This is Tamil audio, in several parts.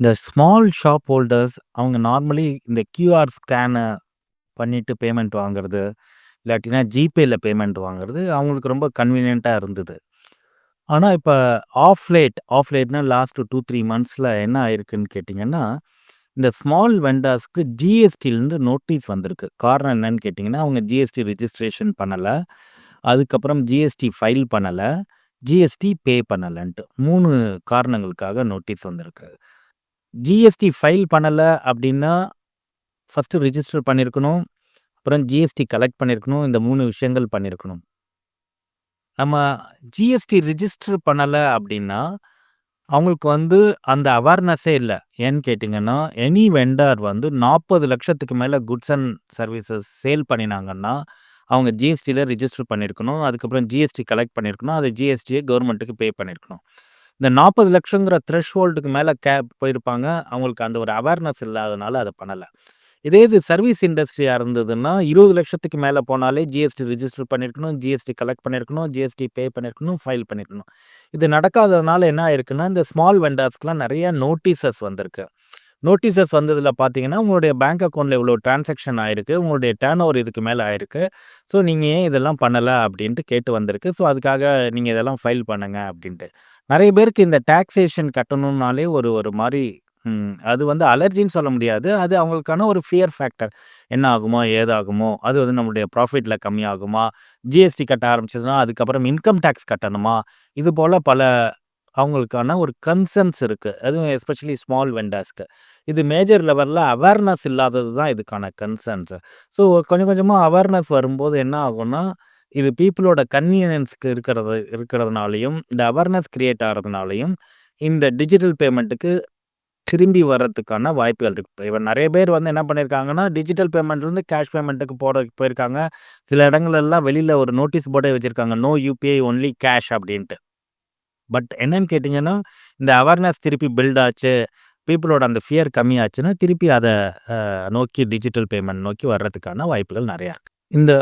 இந்த ஸ்மால் ஷாப் ஹோல்டர்ஸ் அவங்க நார்மலி இந்த கியூஆர் ஸ்கேனை பண்ணிட்டு பேமெண்ட் வாங்குறது, இல்லாட்டினா ஜிபேல பேமெண்ட் வாங்குறது அவங்களுக்கு ரொம்ப கன்வீனியண்ட்டாக இருந்தது. ஆனால் இப்போ ஆஃப் லேட் ஆஃப் லேட்னா லாஸ்ட் டூ த்ரீ மந்த்ஸில் என்ன ஆயிருக்குன்னு கேட்டிங்கன்னா இந்த ஸ்மால் வெண்டர்ஸ்க்கு ஜிஎஸ்டிலேருந்து நோட்டீஸ் வந்திருக்கு. காரணம் என்னன்னு கேட்டிங்கன்னா அவங்க ஜிஎஸ்டி ரிஜிஸ்ட்ரேஷன் பண்ணலை அதுக்கப்புறம் ஜிஎஸ்டி ஃபைல் பண்ணலை ஜிஎஸ்டி பே பண்ணலைன்ட்டு மூணு காரணங்களுக்காக நோட்டீஸ் வந்திருக்கு. ஜிஎஸ்டி ஃபைல் பண்ணலை அப்படின்னா ஃபர்ஸ்ட்டு ரிஜிஸ்டர் பண்ணியிருக்கணும். அப்புறம் ஜிஎஸ்டி கலெக்ட் பண்ணியிருக்கணும். இந்த மூணு விஷயங்கள் பண்ணியிருக்கணும். நம்ம ஜிஎஸ்டி ரிஜிஸ்டர் பண்ணலை அப்படின்னா அவங்களுக்கு வந்து அந்த அவேர்னஸே இல்லை ஏன்னு கேட்டிங்கன்னா எனி வெண்டர் வந்து நாற்பது லட்சத்துக்கு மேலே குட்ஸ் அண்ட் சர்வீசஸ் சேல் பண்ணினாங்கன்னா, அவங்க ஜிஎஸ்டியில் ரிஜிஸ்டர் பண்ணியிருக்கணும். அதுக்கப்புறம் ஜிஎஸ்டி கலெக்ட் பண்ணியிருக்கணும். அது ஜிஎஸ்டியை கவர்மெண்ட்டுக்கு பே பண்ணியிருக்கணும். இந்த 40,00,000ங்கிற த்ரெஷ்ஹோல்டுக்கு மேலே கே போயிருப்பாங்க. அவங்களுக்கு அந்த ஒரு அவேர்னஸ் இல்லாதனால அதை பண்ணலை இதே இது சர்வீஸ் இண்டஸ்ட்ரியாக இருந்ததுன்னா, இருபது லட்சத்துக்கு மேலே போனாலே ஜிஎஸ்டி ரிஜிஸ்டர் பண்ணியிருக்கணும். ஜிஎஸ்டி கலெக்ட் பண்ணியிருக்கணும். ஜிஎஸ்டி பே பண்ணியிருக்கணும். ஃபைல் பண்ணியிருக்கணும். இது நடக்காததுனால என்ன ஆயிருக்குன்னா, இந்த ஸ்மால் வெண்டர்ஸ்க்குலாம் நிறைய நோட்டீஸஸ் வந்திருக்கு. நோட்டீஸஸ் வந்ததில் பார்த்தீங்கன்னா, உங்களுடைய பேங்க் அக்கௌண்ட்டில் இவ்வளோ டிரான்சாக்ஷன் ஆயிருக்கு. உங்களுடைய டேர்ன் ஓவர் இதுக்கு மேலே ஆயிருக்கு. ஸோ, நீங்கள் ஏன் இதெல்லாம் பண்ணலை அப்படின்ட்டு கேட்டு வந்திருக்கு. ஸோ, அதுக்காக நீங்கள் இதெல்லாம் ஃபைல் பண்ணுங்கள் அப்படின்ட்டு நிறைய பேருக்கு இந்த டாக்ஸேஷன் கட்டணும்னாலே ஒரு ஒரு மாதிரி அது வந்து அலர்ஜின்னு சொல்ல முடியாது. அது அவங்களுக்கான ஒரு ஃபியர் ஃபேக்டர். என்ன ஆகுமோ? ஏதாகுமோ? அது வந்து நம்மளுடைய ப்ராஃபிட்டில் கம்மியாகுமா? ஜிஎஸ்டி கட்ட ஆரம்பிச்சதுன்னா அதுக்கப்புறம் இன்கம் டேக்ஸ் கட்டணுமா? இது போல் பல அவங்களுக்கான ஒரு கன்சர்ன்ஸ் இருக்குது அதுவும் எஸ்பெஷலி ஸ்மால் வெண்டர்ஸ்க்கு. இது மேஜர் லெவலில் அவேர்னஸ் இல்லாதது தான் இதுக்கான கன்சர்ன்ஸ். ஸோ, கொஞ்சம் கொஞ்சமாக அவேர்னஸ் வரும்போது என்ன ஆகும்னா, இது பீப்புளோட கன்வீனியன்ஸ்க்கு இருக்கிறது இருக்கிறதுனாலையும் இந்த அவேர்னஸ் க்ரியேட் ஆகிறதுனாலையும் இந்த டிஜிட்டல் பேமெண்ட்டுக்கு திரும்பி வர்றதுக்கான வாய்ப்புகள் இருக்குது இப்ப நிறைய பேர் வந்து என்ன பண்ணியிருக்காங்கன்னா, டிஜிட்டல் பேமெண்ட்லேருந்து கேஷ் பேமெண்ட்டுக்கு போட போயிருக்காங்க. சில இடங்கள்லாம் வெளியில் ஒரு நோட்டீஸ் போர்டே வச்சுருக்காங்க நோ யூபிஐ ஒன்லி கேஷ் அப்படின்ட்டு பட் என்னன்னு கேட்டிங்கன்னா இந்த அவேர்னஸ் திருப்பி பில்ட் ஆச்சு. பீப்புளோட அந்த ஃபியர் கம்மியாச்சுன்னா, திருப்பி அதை நோக்கி டிஜிட்டல் பேமெண்ட் நோக்கி வர்றதுக்கான வாய்ப்புகள் நிறையா இருக்குது இந்த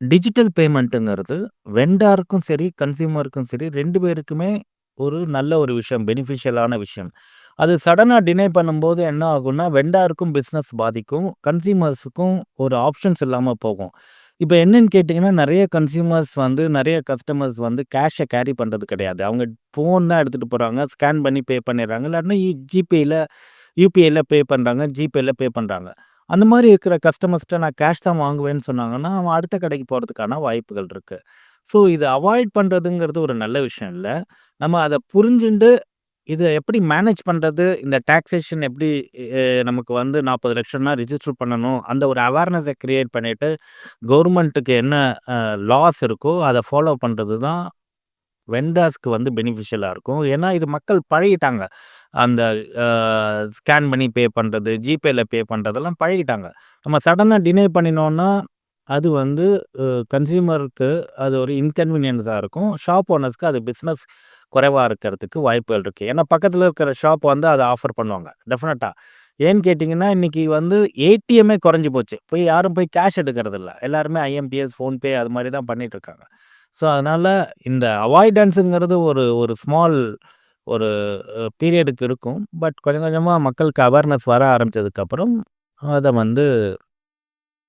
டிஜிட்டல் பேமெண்ட்டுங்கிறது வெண்டாருக்கும் சரி, கன்சியூமருக்கும் சரி ரெண்டு பேருக்குமே ஒரு நல்ல ஒரு விஷயம். பெனிஃபிஷியலான விஷயம். அது சடனாக டினே பண்ணும்போது என்ன ஆகும்னா, வெண்டாருக்கும் பிஸ்னஸ் பாதிக்கும். கன்சியூமர்ஸுக்கும் ஒரு ஆப்ஷன்ஸ் இல்லாமல் போகும். இப்ப என்னன்னு கேட்டிங்கன்னா நெறைய கன்சியூமர்ஸ் வந்து நெறைய கஸ்டமர்ஸ் வந்து கேஷ கேரி பண்றது கிடையாது. அவங்க ஃபோன் தான் எடுத்துட்டு போறாங்க. ஸ்கேன் பண்ணி பே பண்ணிடுறாங்க. இல்லாட்டினா ஜிபேயில் ஜிபேல யுபிஐல பே பண்றாங்க. ஜிபேல பே பண்றாங்க. அந்த மாரி இருக்கிற கஸ்டமர்ஸ்ட்ட நான் கேஷ் தான் வாங்குவேன்னு சொன்னாங்கன்னா, அவன் அடுத்த கடைக்கு போறதுக்கான வாய்ப்புகள் இருக்கு. ஸோ, இத அவாய்ட் பண்றதுங்கிறது ஒரு நல்ல விஷயம் இல்ல. நம்ம அத புரிஞ்சுண்டு, இத எப்படி மேனேஜ் பண்றது? இந்த டாக்ஸேஷன் எப்படி எ நமக்கு வந்து 40,00,000னா ரிஜிஸ்டர் பண்ணணும். அந்த ஒரு அவேர்னஸ கிரியேட் பண்ணிட்டு, கவர்மெண்ட்டுக்கு என்ன அ லாஸ் இருக்கோ, அத ஃபாலோ பண்றது தான் வெண்டர்ஸ்க்கு வந்து பெனிஃபிஷியலா இருக்கும். ஏன்னா, இது மக்கள் பழகிட்டாங்க. அந்த அ ஸ்கேன் பண்ணி பே பண்றது, ஜிபேல பே பண்றதெல்லாம் பழகிட்டாங்க. நம்ம சடனா டினே பண்ணினோம்னா, அது வந்து அ கன்சியூமருக்கு அது ஒரு இன்கன்வீனியன்ஸா இருக்கும். ஷாப் ஓனர்ஸ்க்கு அது பிசினஸ் குறைவாக இருக்கிறதுக்கு வாய்ப்புகள் இருக்குது ஏன்னா, பக்கத்தில் இருக்கிற ஷாப் வந்து அதை ஆஃபர் பண்ணுவாங்க. டெஃபினட்டாக ஏன்னு கேட்டிங்கன்னா இன்றைக்கி வந்து ஏடிஎம்மே குறைஞ்சி போச்சு. போய் யாரும் போய் கேஷ் எடுக்கிறதில்ல. எல்லாருமே ஐஎம்பிஎஸ், ஃபோன்பே அது மாதிரி தான் பண்ணிகிட்ருக்காங்க ஸோ, அதனால் இந்த அவாய்டன்ஸுங்கிறது ஒரு ஒரு ஸ்மால் ஒரு பீரியடுக்கு இருக்கும். பட் கொஞ்சம் கொஞ்சமாக மக்களுக்கு அவேர்னஸ் வர ஆரம்பிச்சதுக்கப்புறம், அதை வந்து